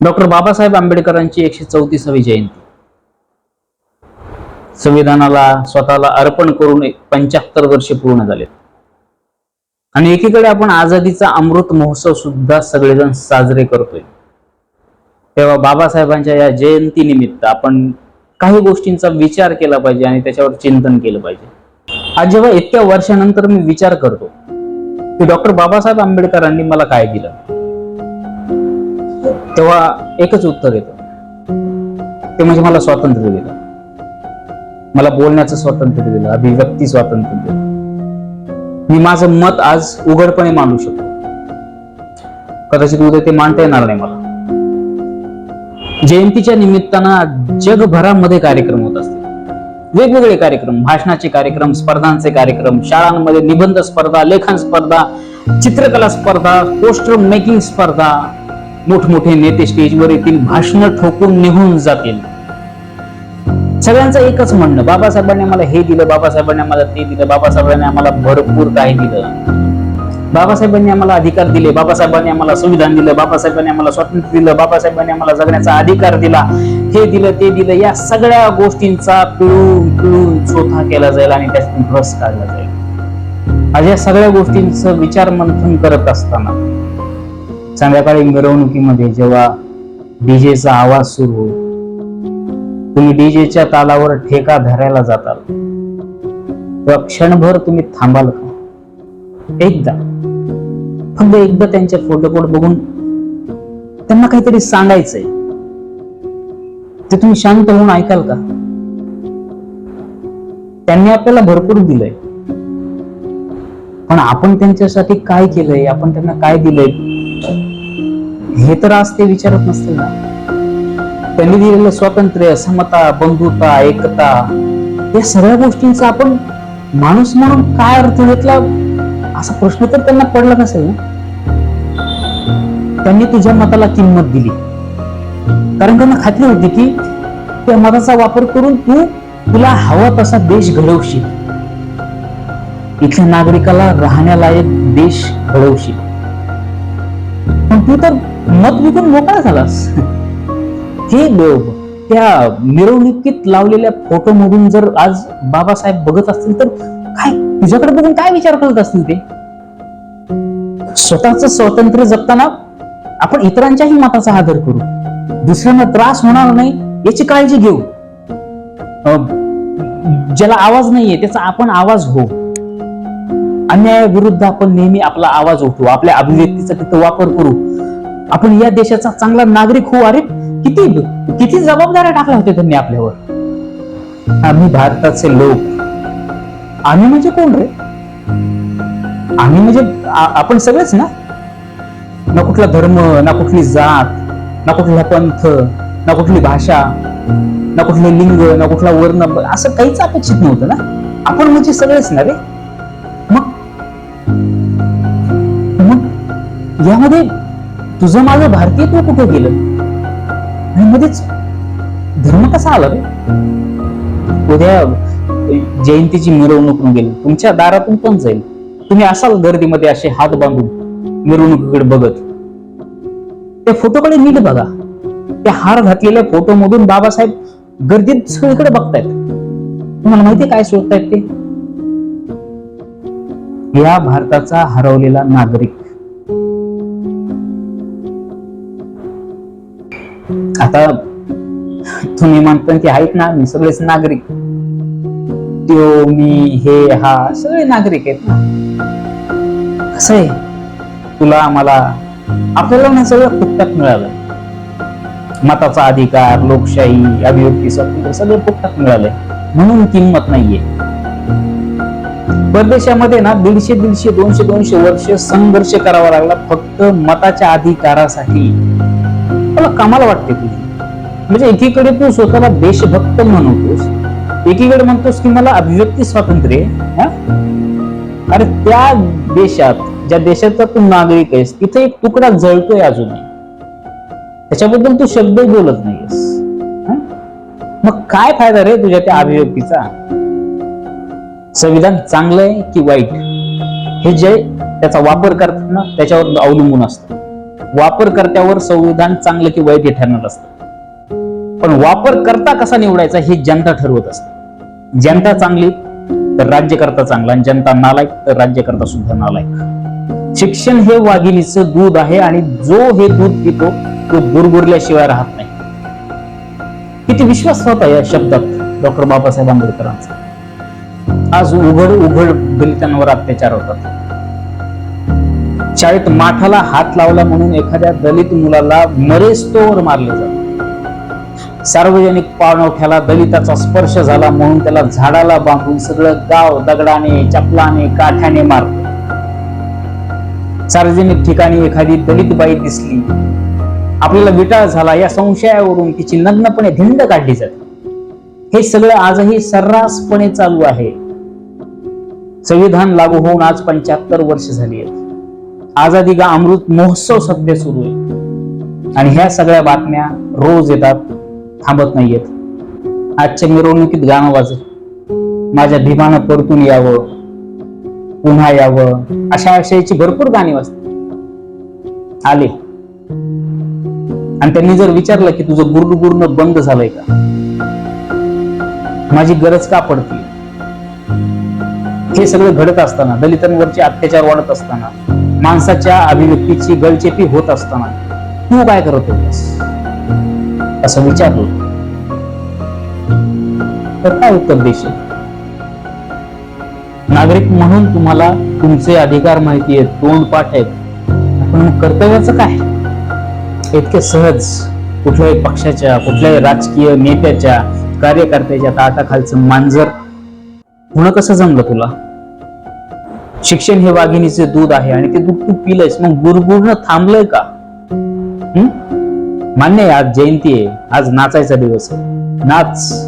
Doctor Babasaheb आंबेडकरांची एकशे चौतीसावी जयंती. संविधानाला स्वतःला अर्पण करून पंच्याहत्तर वर्षे पूर्ण झालेत आणि एकीकडे आपण आझादीचा अमृत महोत्सव सुद्धा सगळेजण साजरे करतोय. तेव्हा बाबासाहेबांच्या या जयंती निमित्त आपण काही गोष्टींचा विचार केला पाहिजे आणि त्याच्यावर चिंतन केलं पाहिजे. आज जेव्हा इतक्या वर्षानंतर मी विचार करतो की डॉक्टर बाबासाहेब आंबेडकरांनी मला काय दिलं? तेव्हा एकच उत्तर येतं. ते म्हणजे मला स्वातंत्र्य दिलं. मला बोलण्याचं स्वातंत्र्य दिलं अभिव्यक्ती स्वातंत्र्य दिलं. मी माझं मत आज उघडपणे मांडू शकतो. कदाचित उद्या ते मांडता येणार नाही मला. जयंतीच्या निमित्तानं जगभरामध्ये कार्यक्रम होत असतील. वेगवेगळे कार्यक्रम भाषणाचे कार्यक्रम स्पर्धांचे कार्यक्रम शाळांमध्ये निबंध स्पर्धा लेखन स्पर्धा चित्रकला स्पर्धा पोस्टर मेकिंग स्पर्धा मोठमोठे नेते स्टेजवर येतील भाषण ठोकून निघून जातील. सगळ्यांचं एकच म्हणणं बाबासाहेबांनी आम्हाला हे दिलं बाबासाहेबांनी आम्हाला ते दिलं बाबासाहेबांनी आम्हाला भरपूर काही दिलं. बाबासाहेबांनी आम्हाला अधिकार दिले बाबासाहेबांनी आम्हाला संविधान दिलं बाबासाहेबांनी आम्हाला स्वातंत्र्य दिलं बाबासाहेबांनी आम्हाला जगण्याचा अधिकार दिला. हे दिलं ते दिलं या सगळ्या गोष्टींचा पिळून पिळून चोथा केला जाईल आणि त्यातून रस काढला जाईल. आज या सगळ्या गोष्टींचं विचार मंथन करत असताना संध्याकाळी मिरवणुकीमध्ये जेव्हा डीजेचा आवाज सुरू होईल तुम्ही डीजेच्या तालावर ठेका धरायला जाताल. तेव्हा क्षणभर तुम्ही थांबाल का? एकदा. फक्त एकदा त्यांच्या फोटोकोड बघून त्यांना काहीतरी सांगायचंय. ते तुम्ही शांत होऊन ऐकाल का? त्यांनी आपल्याला भरपूर दिलंय. पण आपण त्यांच्यासाठी काय केलंय? आपण त्यांना काय दिलंय? हे तर आज ते विचारत नसतील ना. त्यांनी दिलेलं स्वातंत्र्य समता बंधुता एकता या सगळ्या गोष्टींचा आपण माणूस म्हणून काय अर्थ घेतला असा प्रश्न तर त्यांना पडला नसेल ना. त्यांनी तुझ्या मताला किंमत दिली. कारण त्यांना खात्री होती की त्या मताचा वापर करून तू तुला हवा तसा देश घडवशील. इथल्या नागरिकाला राहण्यालायक देश घडवशील. पण तू तर मत विकून मोकळा झालास. हे ब- त्या मिरवणुकीत लावलेल्या फोटो मधून जर आज बाबासाहेब बघत असतील तर काय तुझ्याकडे बघून काय विचार करत असतील ते? स्वतःच स्वातंत्र्य जगताना आपण इतरांच्याही मताचा आदर करू. दुसऱ्यांना त्रास होणार नाही याची काळजी घेऊ. अं, ज्याला आवाज नाहीये त्याचा आपण आवाज हो अन्यायाविरुद्ध आपण नेहमी आपला आवाज उठवू आपल्या अभिव्यक्तीचा तिथं वापर करू. आपण या देशाचा चांगला नागरिक होऊ अरे किती किती जबाबदाऱ्या टाकल्या होत्या त्यांनी आपल्यावर. आम्ही भारताचे लोक. आम्ही म्हणजे कोण रे? आम्ही म्हणजे आपण सगळेच ना? ना कुठला धर्म ना कुठली जात ना कुठला पंथ ना कुठली भाषा ना कुठले लिंग ना कुठला वर्ण असं काहीच अपेक्षित नव्हतं ना? आपण म्हणजे सगळेच ना रे? यामध्ये तुझं माझं भारतीयत्व कुठे गेलं? आणि मध्येच धर्म कसा आला रे? उद्या जयंतीची मिरवणूक गेली. तुमच्या दारातून पण जाईल? तुम्ही असाल गर्दीमध्ये असे हात बांधून मिरवणुकीकडे बघत. त्या फोटोकडे नीट बघा. त्या हार घातलेल्या फोटो मधून बाबासाहेब गर्दीत सगळीकडे बघतायत. तुम्हाला माहिती काय शोधतायत ते? या भारताचा हरवलेला नागरिक. आता तुम्ही म्हणता की आहेत ना आम्ही सगळेच नागरिक. त्यो मी हे हा सगळे नागरिक आहेत ना. कसं आहे? तुला आम्हाला आपल्याला ना सगळं फुकटात मिळालं. मताचा अधिकार लोकशाही अभिव्यक्ती स्वातंत्र्य सगळं फुकटात मिळालंय. म्हणून किंमत नाहीये. परदेशामध्ये ना दीडशे दीडशे दोनशे दोनशे वर्ष संघर्ष करावा लागला फक्त मताच्या अधिकारासाठी. मला कामाला वाटते तुझी. म्हणजे एकीकडे तू स्वतःला देशभक्त म्हणतोस एकीकडे म्हणतोस की मला अभिव्यक्ती स्वातंत्र्य अरे त्या देशात ज्या देशाचा तू नागरिक आहेस तिथे एक तुकडा जळतोय अजूनही. त्याच्याबद्दल तू शब्द बोलत नाहीयेस मग काय फायदा रे तुझ्या त्या अभिव्यक्तीचा? संविधान चांगलं आहे की वाईट? हे जे त्याचा वापर करताना त्याच्यावर अवलंबून असतं. वापरकर्त्यावर संविधान चांगलं की वाईट हे ठरणार असतं. पण वापर करता कसा निवडायचा हे जनता ठरवत असते. जनता चांगली तर राज्यकर्ता चांगला. आणि जनता नालायक तर राज्यकर्ता सुद्धा नालायक. शिक्षण हे वाघिणीचं दूध आहे आणि जो हे दूध पितो तो गुरगुरल्याशिवाय राहत नाही. किती विश्वास होता या शब्दात डॉक्टर बाबासाहेब आंबेडकरांचा. आज उघड उघड दलितांवर अत्याचार होतात. शाळेत माठाला हात लावला म्हणून एखाद्या दलित मुलाला मरेस्तोवर मारले जाते. सार्वजनिक पाणवठ्याला दलिताचा स्पर्श झाला म्हणून त्याला झाडाला बांधून सगळं गाव दगडाने चपलाने काठ्याने मारतो सार्वजनिक ठिकाणी एखादी दलित बाई दिसली. आपल्याला विटाळ झाला या संशयावरून तिची नग्नपणे धिंड काढली जाते. हे सगळं आजही सर्रासपणे चालू आहे. संविधान लागू होऊन आज पंच्याहत्तर वर्ष झाली आहेत. आझादी का अमृत महोत्सव सध्या सुरू आहे. आणि ह्या सगळ्या बातम्या रोज येतात थांबत नाहीयेत. आजच्या मिरवणुकीत गाणं वाजत माझ्या भीमानं परतून यावं. पुन्हा यावं. अशा विषयाची भरपूर गाणी वाजतात. आले. आणि त्यांनी जर विचारलं की तुझं गुरण गुरण बंद झालंय का? माझी गरज का पडते हे सगळं घडत असताना दलितांवरचे अत्याचार वाढत असताना माणसाच्या अभिव्यक्तीची गळचेपी होत असताना तू काय करत होतास? असं विचारलं तर काय उत्तर देशील? नागरिक म्हणून तुम्हाला तुमचे अधिकार माहिती आहेत तोंड पाठ आहेत. पण मग कर्तव्याचं काय? इतके सहज कुठल्याही पक्षाच्या कुठल्याही राजकीय नेत्याच्या कार्यकर्त्याच्या ताटाखालचं मांजर होणं कसं जमलं तुला? शिक्षण हे वाघिणीचे दूध आहे आणि ते दूध तू पिलंयस. मग गुरगुरणं थांबलंय का? मान्य आहे आज जयंती आहे. आज नाचायचा दिवस आहे. नाच.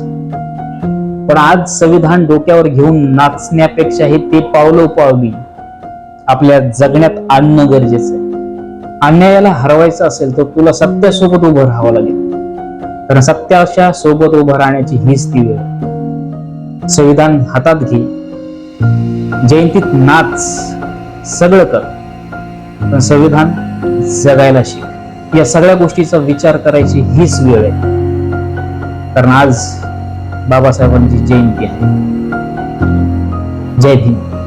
पण आज संविधान डोक्यावर घेऊन नाचण्यापेक्षाही ते पावलं पावली. आपल्या जगण्यात आणणं गरजेचं आहे. अन्यायाला हरवायचं असेल तर तुला सत्यासोबत उभं राहावं लागेल. कारण सत्याच्या सोबत उभं राहण्याची हीच ती वेळ. संविधान हातात घे. जयंतीत नाच सगळं कर. पण संविधान जगायला शिक. या सगळ्या गोष्टीचा विचार करायची हीच वेळ आहे. कारण आज बाबासाहेबांची जयंती आहे. जय भीम.